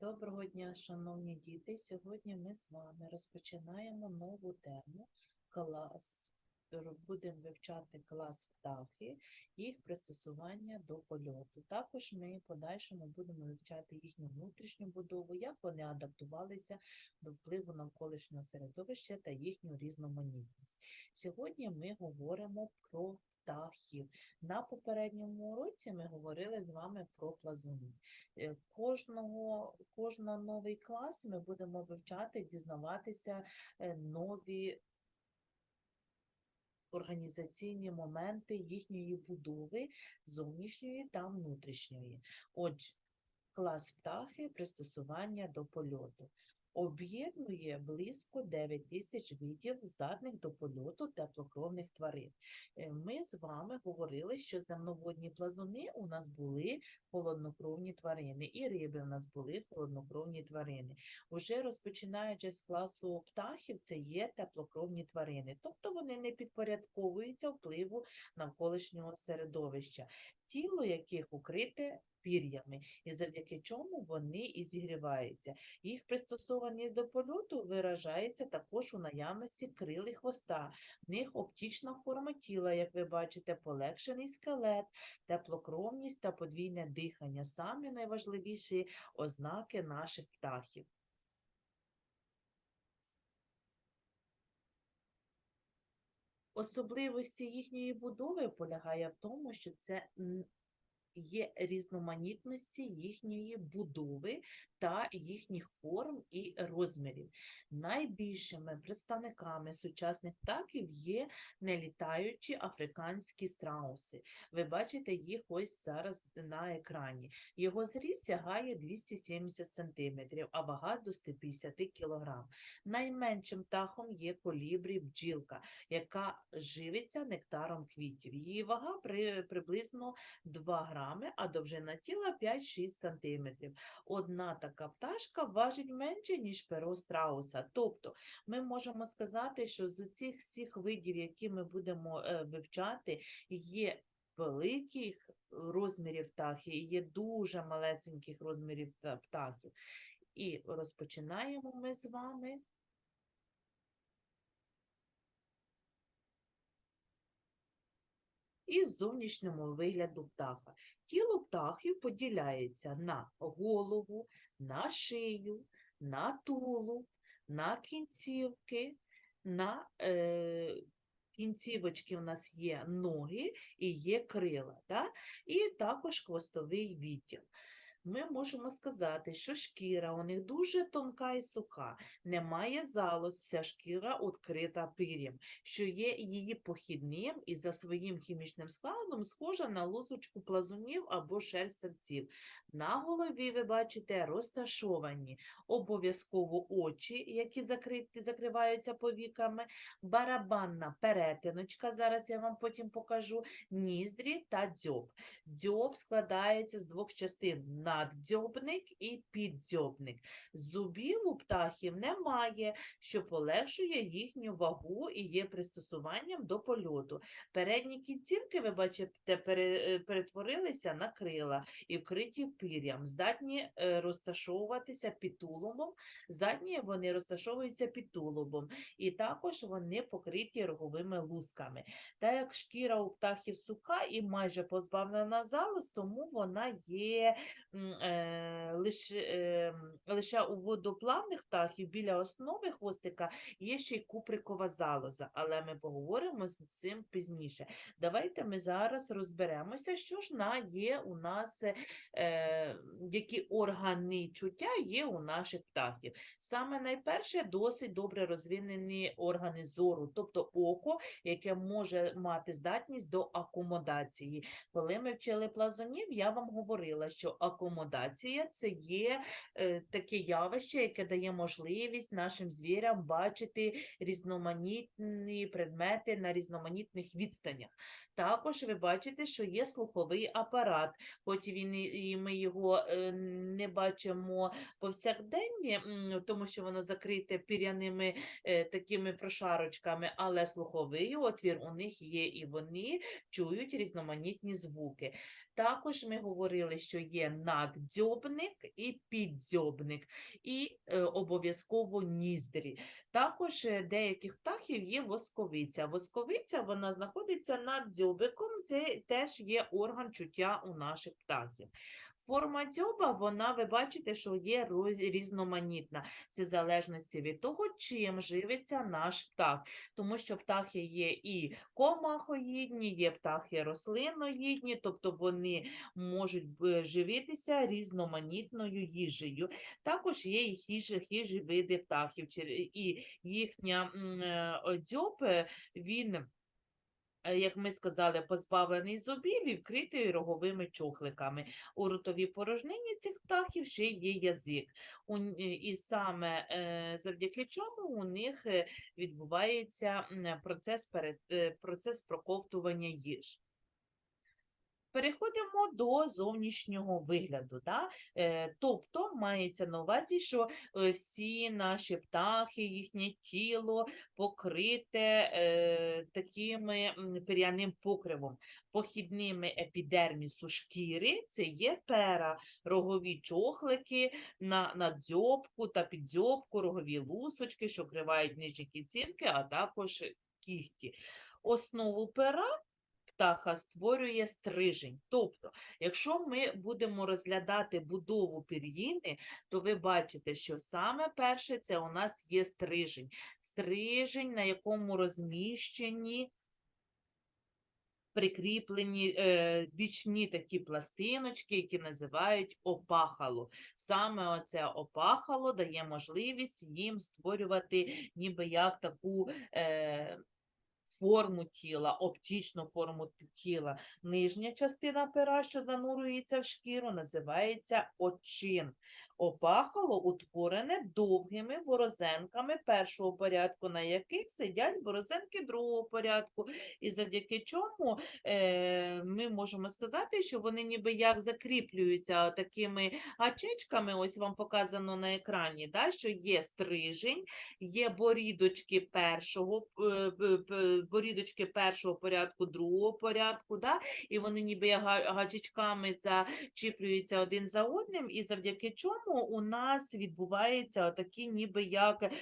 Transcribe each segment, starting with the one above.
Доброго дня, шановні діти. Сьогодні ми з вами розпочинаємо нову тему клас. Будемо вивчати клас птахи, їх пристосування до польоту. Також ми в подальшому будемо вивчати їхню внутрішню будову, як вони адаптувалися до впливу навколишнього середовища та їхню різноманітність. Сьогодні ми говоримо про птахів. На попередньому уроці ми говорили з вами про плазунів. Е, Кожного, кожного новий клас ми будемо вивчати, дізнаватися е, нові організаційні моменти їхньої будови зовнішньої та внутрішньої. Отже, клас птахи пристосування до польоту. Об'єднує близько 9 тисяч видів здатних до польоту теплокровних тварин. Е, Ми з вами говорили, що земноводні плазуни у нас були холоднокровні тварини, і риби в нас були холоднокровні тварини. Уже розпочинаючи з класу птахів, це є теплокровні тварини, тобто вони не підпорядковуються впливу навколишнього середовища, тіло яких укрите пір'ями, і завдяки чому вони і зігріваються. Їх пристосованість до польоту виражається також у наявності крил і хвоста. В них оптична форма тіла, як ви бачите, полегшений скелет, теплокровність та подвійне дихання самі найважливіші ознаки наших птахів. Особливості їхньої будови полягає в тому, що це є різноманітності їхньої будови та їхніх форм і розмірів. Найбільшими представниками сучасних птахів є нелітаючі африканські страуси. Ви бачите їх ось зараз на екрані. Його зріст сягає 270 см, а вага до 150 кг. Найменшим птахом є колібрі бджілка, яка живиться нектаром квітів. Її вага при, приблизно 2 грами, а довжина тіла 5-6 см. Одна така пташка важить менше, ніж перо страуса. Тобто ми можемо сказати, що з усіх всіх видів, які ми будемо е, вивчати, є великих розмірів птахів і є дуже малесеньких розмірів птахів. І розпочинаємо ми з вами із зовнішньому вигляду птаха. Тіло птахів поділяється на голову, на шию, на тулуб, на кінцівки, на е, кінцівочки у нас є ноги і є крила, да? і також хвостовий відділ. Ми можемо сказати, що шкіра у них дуже тонка і суха, немає залоз, вся шкіра відкрита пир'ям, що є її похідним і за своїм хімічним складом схожа на лусочку плазунів або шерстівців. На голові ви бачите розташовані обов'язково очі, які закриті, закриваються повіками, барабанна перетиночка, зараз я вам потім покажу, ніздрі та дзьоб. Дзьоб складається з двох частин наддзьобник і піддзьобник. Зубів у птахів немає, що полегшує їхню вагу і є пристосуванням до польоту. Передні кінцівки, ви бачите, е, перетворилися на крила і вкриті пір'ям, здатні е, розташовуватися під тулубом, задні вони розташовуються під тулубом, і також вони покриті роговими лусками. Та як шкіра у птахів суха і майже позбавлена залоз, тому вона є лише, е, лише у водоплавних птахів біля основи хвостика є ще й куприкова залоза, але ми поговоримо з цим пізніше. Давайте ми зараз розберемося, що ж на є у нас, е, які органи чуття є у наших птахів. Саме найперше досить добре розвинені органи зору, тобто око, яке може мати здатність до акомодації. Коли ми вчили плазунів, я вам говорила, що акомодація це є е, таке явище, яке дає можливість нашим звірям бачити різноманітні предмети на різноманітних відстанях. Також ви бачите, що є слуховий апарат, хоч він і ми його е, не бачимо повсякденні, тому що воно закрите піряними е, такими прошарочками, але слуховий отвір у них є, і вони чують різноманітні звуки. Також ми говорили, що є наддзьобник і піддзьобник, і е, обов'язково ніздрі. Також е, деяких птахів є восковиця. Восковиця вона знаходиться над дзьобиком, це теж є орган чуття у наших птахів. Форма дзьоба, вона, ви бачите, що є роз- різноманітна. Це в залежності від того, чим живиться наш птах. Тому що птахи є і комахоїдні, є птахи рослинноїдні, тобто вони можуть живитися різноманітною їжею. Також є і хижі, хижі види птахів, і їхня е, дзьоб, е, він е, як ми сказали, позбавлений зубів і вкритий роговими чохликами. У ротовій порожнині цих птахів ще є язик. У е, І саме е, завдяки чому у них е, відбувається процес, перед, е, процес проковтування їж. Переходимо до зовнішнього вигляду. Да? Е, тобто мається на увазі, що е, всі наші птахи, їхнє тіло покрите е, такими пір'яним покривом, похідними епідермісу шкіри, це є пера, рогові чохлики на, на дзьобку та піддзьобку, рогові лусочки, що вкривають нижні кінцівки, а також кігті. Основу пера птаха створює стрижень. Тобто, якщо ми будемо розглядати будову пір'їни, то ви бачите, що саме перше це у нас є стрижень. Стрижень, на якому розміщені прикріплені е, бічні такі пластиночки, які називають опахало. Саме оце опахало дає можливість їм створювати ніби як таку е, форму тіла, оптичну форму тіла. Нижня частина пера, що занурюється в шкіру, називається очин. Опахало утворене довгими борозенками першого порядку, на яких сидять борозенки другого порядку. І завдяки чому е, ми можемо сказати, що вони ніби як закріплюються такими гачечками, ось вам показано на екрані, да, що є стрижень, є борідочки першого, е, борідочки першого порядку, другого порядку, да, і вони ніби гачечками зачіплюються один за одним, і завдяки чому у нас відбувається такі ніби як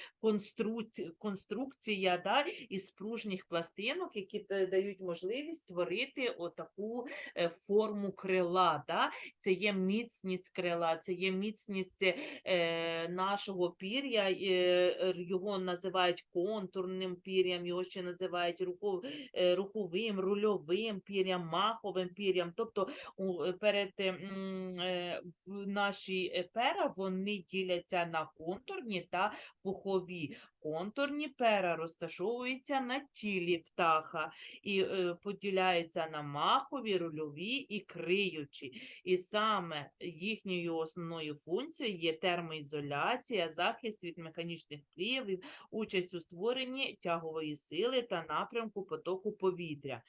конструкція, да, із пружніх пластинок, які дають можливість створити отаку е, форму крила. Да? Це є міцність крила, це є міцність е, нашого пір'я, е, його називають контурним пір'ям, його ще називають руку, е, руховим, рульовим пір'ям, маховим пір'ям. Тобто перед е, е, наші е, пера вони діляться на контурні та пухові. Контурні пера розташовуються на тілі птаха і е, поділяються на махові, рульові і криючі. І саме їхньою основною функцією є термоізоляція, захист від механічних впливів, участь у створенні тягової сили та напрямку потоку повітря.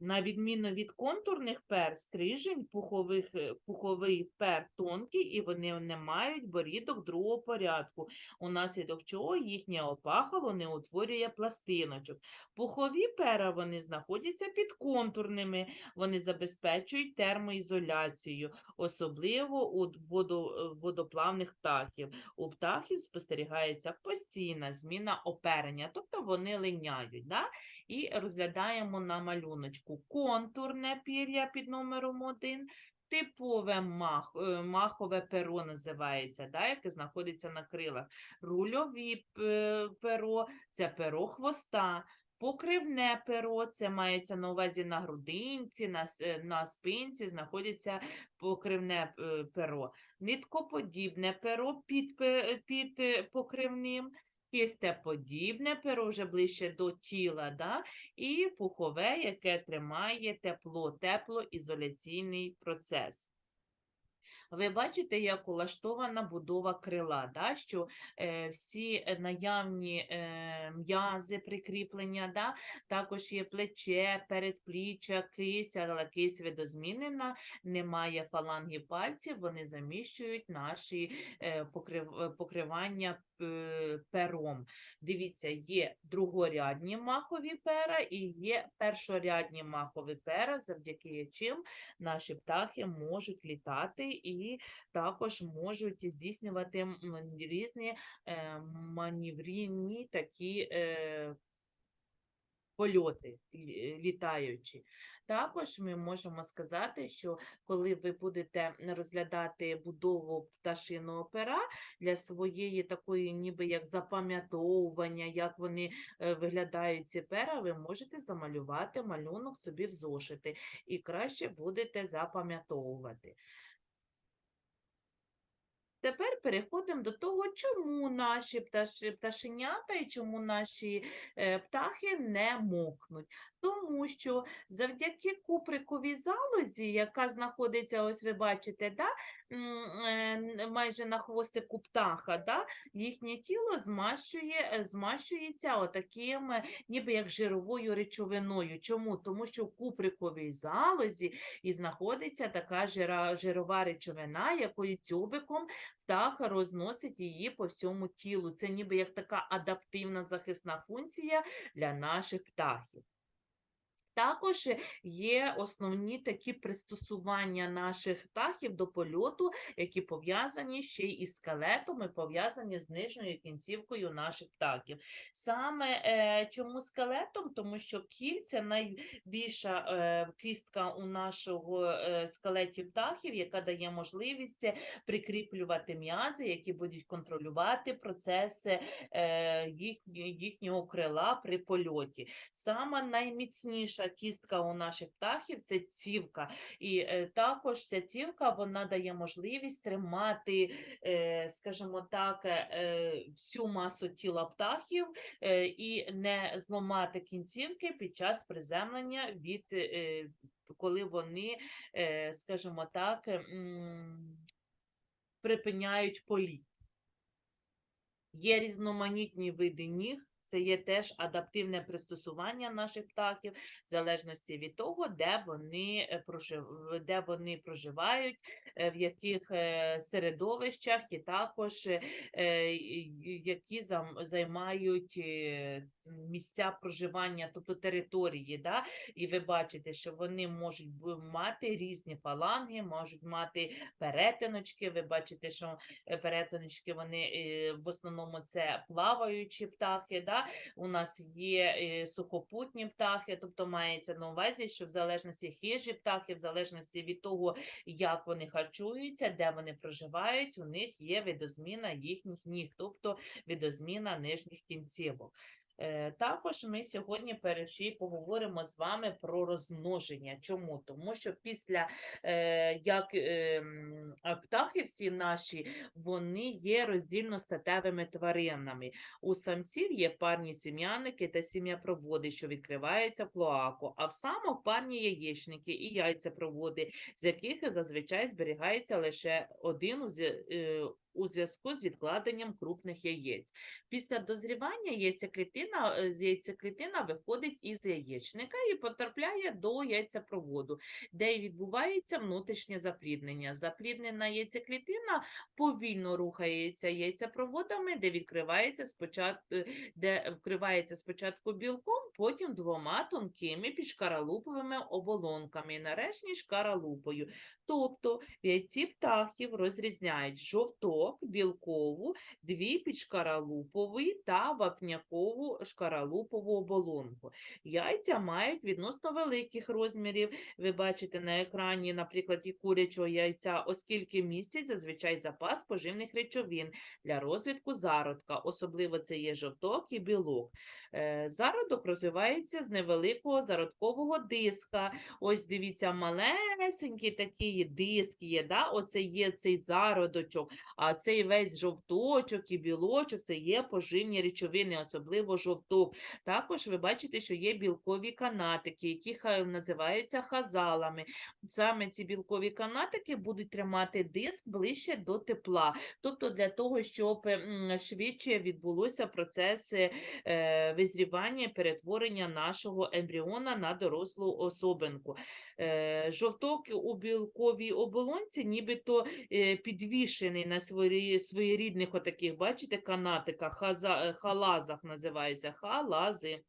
На відміну від контурних пер, стрижень пухових, е, пуховий пер тонкий, і вони не мають борідок другого порядку, унаслідок чого їхнє опахало не утворює пластиночок. Пухові пера вони знаходяться під контурними, вони забезпечують термоізоляцію, особливо у е, водоплавних птахів. У птахів спостерігається постійна зміна оперення, тобто вони линяють. Да? І розглядаємо на малюночку контурне пір'я під номером 1, типове мах, е, махове перо називається, да, яке знаходиться на крилах. Рульові перо це перо хвоста. Покривне перо, це мається на увазі на грудинці, на, е, на спинці знаходиться покривне е, перо. Ниткоподібне перо під, під е, те подібне перо вже ближче до тіла, да? і пухове, яке тримає тепло, теплоізоляційний процес. Ви бачите, як улаштована будова крила, да? що е, всі е, наявні е, м'язи прикріплення, да? також є плече, передпліччя, кисть, але кисть видозмінена, немає фалангів пальців, вони заміщують наші е, покрив, е, покривання е, пером. Дивіться, є другорядні махові пера і є першорядні махові пера, завдяки чим наші птахи можуть літати і також можуть здійснювати різні е, такі е, польоти літаючі. Також ми можемо сказати, що коли ви будете розглядати будову пташиного пера для своєї такої, ніби як запам'ятовування, як вони е, виглядають ці пера, ви можете замалювати малюнок собі в зошити і краще будете запам'ятовувати. Tapar переходимо до того, чому наші пташи, пташенята і чому наші е, птахи не мокнуть. Тому що завдяки куприковій залозі, яка знаходиться, ось ви бачите, да, е, майже на хвостику птаха, да, їхнє тіло змащує, е, змащується отаким, ніби як жировою речовиною. Чому? Тому що в куприковій залозі і знаходиться така жирова речовина, якою тюбиком птах розносить її по всьому тілу. Це ніби як така адаптивна захисна функція для наших птахів. Також є основні такі пристосування наших птахів до польоту, які пов'язані ще й із скелетом і пов'язані з нижньою кінцівкою наших птахів. Саме е, чому скелетом? Тому що кільця найбільша е, кістка у нашого е, скелеті птахів, яка дає можливість прикріплювати м'язи, які будуть контролювати процеси їх, їхнього крила при польоті. Сама найміцніша кістка у наших птахів це цівка. І е, також ця цівка вона дає можливість тримати, е, скажімо так, е, всю масу тіла птахів і не зламати кінцівки під час приземлення від коли вони, скажімо так, припиняють політ. Є різноманітні види ніг. Це є теж адаптивне пристосування наших птахів, в залежності від того, де вони, е, прожив- де вони проживають, е, в яких е, середовищах, і також які займають місця проживання, тобто території. Да? І ви бачите, що вони можуть мати різні фаланги, можуть мати перетиночки. Ви бачите, що перетиночки вони в основному це плаваючі птахи. Да? У нас є е, сухопутні птахи, тобто мається на увазі, що в залежності хижі птахи, в залежності від того, як вони харчуються, де вони проживають, у них є видозміна їхніх ніг, тобто видозміна нижніх кінцівок. Е, Також ми сьогодні перейшли поговоримо з вами про розмноження. Чому? Тому що після е, як е, м, а птахи всі наші, вони є роздільно-статевими тваринами. У самців є парні сім'яники та сім'япроводи, що відкриваються в клоаку, а в самок парні яєчники і яйцепроводи, з яких зазвичай зберігається лише один у зв'я- е, у зв'язку з відкладенням крупних яєць. Після дозрівання яйцеклітина, е, яйцеклітина виходить із яєчника і потрапляє до яйцепроводу, де й відбувається внутрішнє запліднення. Запліднена яйцеклітина повільно рухається яйцепроводами, де відкривається спочатку, де вкривається спочатку білком, потім двома тонкими підшкаралуповими оболонками, нарешті шкаралупою. Тобто в яйці птахів розрізняють жовток, білкову, дві підшкаралупові та вапнякову шкаралупову оболонку. Яйця мають відносно великих розмірів. Ви бачите на екрані, наприклад, і курячого яйця, оскільки містять зазвичай запас поживних речовин для розвитку зародка, особливо це є жовток і білок. Е, Зародок розвивається з невеликого зародкового диска. Ось дивіться, малесенький такий диск є, да? оце є цей зародочок, а цей весь жовточок і білочок це є поживні речовини, особливо жовток. Також ви бачите, що є білкові канатики, які називаються хазалами. Саме ці білкові канатики будуть тримати диск ближче до тепла. Тобто для того, щоб швидше відбулося процес е, визрівання, перетворення нашого ембріона на дорослу особинку. Е, Жовток у білковій оболонці нібито е, підвішений на свої, своєрідних отаких, бачите, канатика, хаза, е, халазах називається, халази.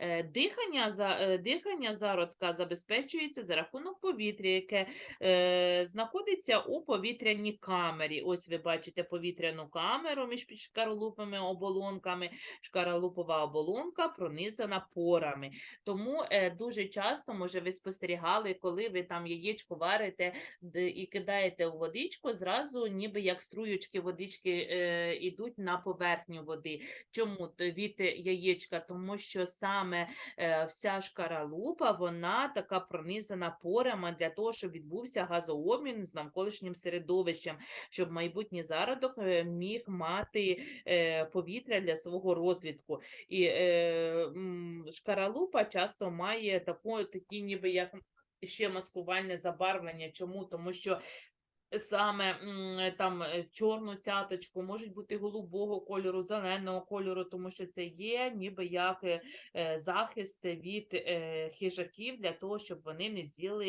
Е, Дихання, за, е, дихання зародка забезпечується за рахунок повітря, яке е, знаходиться у повітряній камері. Ось ви бачите повітряну камеру між під шкаралупими оболонками. Шкаралупова оболонка пронизана порами. Тому е, дуже часто, може, ви спостерігали, коли ви там яєчко варите і кидаєте у водичку, зразу ніби як струючки водички е, йдуть на поверхню води. Чому від яєчка? Тому що саме е, вся шкаралупа, вона така пронизана порами для того, щоб відбувся газообмін з навколишнім середовищем, щоб майбутній зародок е, міг мати е, повітря для свого розвитку. І шкаралупа часто має таку, такі ніби як ще маскувальне забарвлення. Чому? Тому що саме там е, чорну цяточку, можуть бути голубого кольору, зеленого кольору, тому що це є ніби як е, е, захист від хижаків для того, щоб вони не з'їли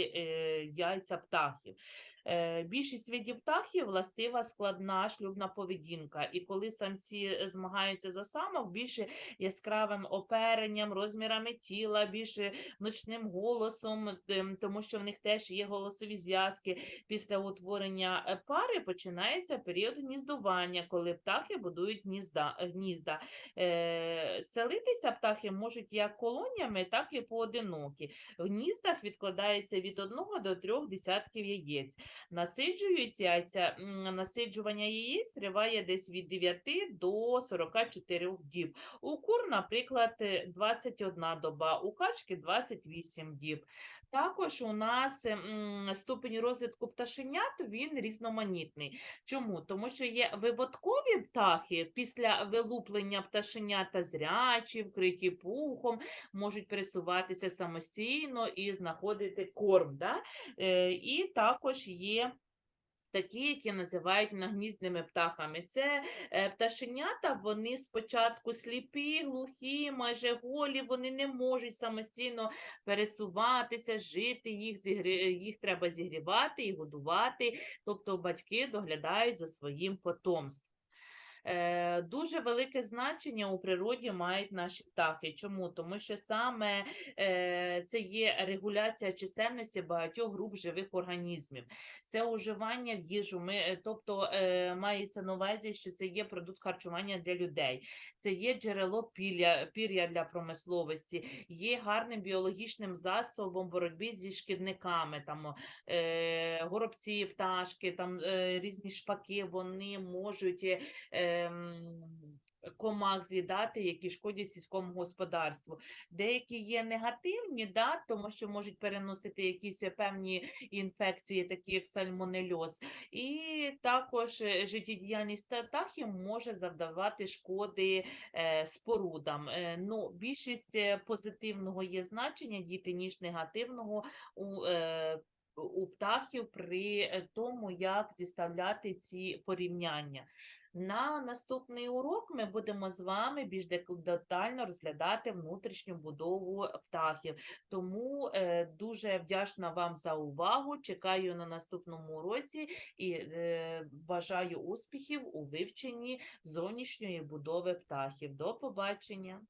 яйця птахів. Е, Більшість видів птахів властива складна шлюбна поведінка, і коли самці е, змагаються за самок, більше яскравим оперенням, розмірами тіла, більше ночним голосом, тому що в них теж є голосові зв'язки. Після утворення е, пари починається період гніздування, коли птахи будують гнізда. гнізда. Селитися птахи можуть як колоніями, так і поодинокі. В гніздах відкладається від одного до трьох десятків яєць. Насиджують яйця, насиджування яєць триває десь від 9 до 44 діб. У кур, наприклад, е, 21 доба, у качки 28 діб. Також у нас м, ступень розвитку пташенят він різноманітний. Чому? Тому що є виводкові птахи після вилуплення пташенята зрячі, вкриті пухом, можуть пересуватися самостійно і знаходити корм. Да? Е, І також такі, які називають нагніздними птахами. Це е, пташенята, вони спочатку сліпі, глухі, майже голі, вони не можуть самостійно пересуватися, жити, їх, їх треба зігрівати і годувати, тобто батьки доглядають за своїм потомством. Е, Дуже велике значення у природі мають наші птахи. Чому? Тому що саме е, це є регуляція чисельності багатьох груп живих організмів. Це уживання в їжу. Ми, е, тобто мається на увазі, що це є продукт харчування для людей, це є джерело пір'я, пір'я для промисловості, є гарним біологічним засобом боротьби зі шкідниками. Там е, горобці, пташки, там е, різні шпаки, вони можуть. е, комах з'їдати, які шкодять сільському господарству. Деякі є негативні, да, тому що можуть переносити якісь певні інфекції, такі як сальмонельоз. І також е, життєдіяльність птахів може завдавати шкоди е, спорудам. Е, ну, більшість позитивного є значення діти, ніж негативного у у птахів при тому, як зіставляти ці порівняння. На наступний урок ми будемо з вами більш детально розглядати внутрішню будову птахів. Тому е, дуже вдячна вам за увагу. Чекаю на наступному уроці і е, бажаю успіхів у вивченні зовнішньої будови птахів. До побачення!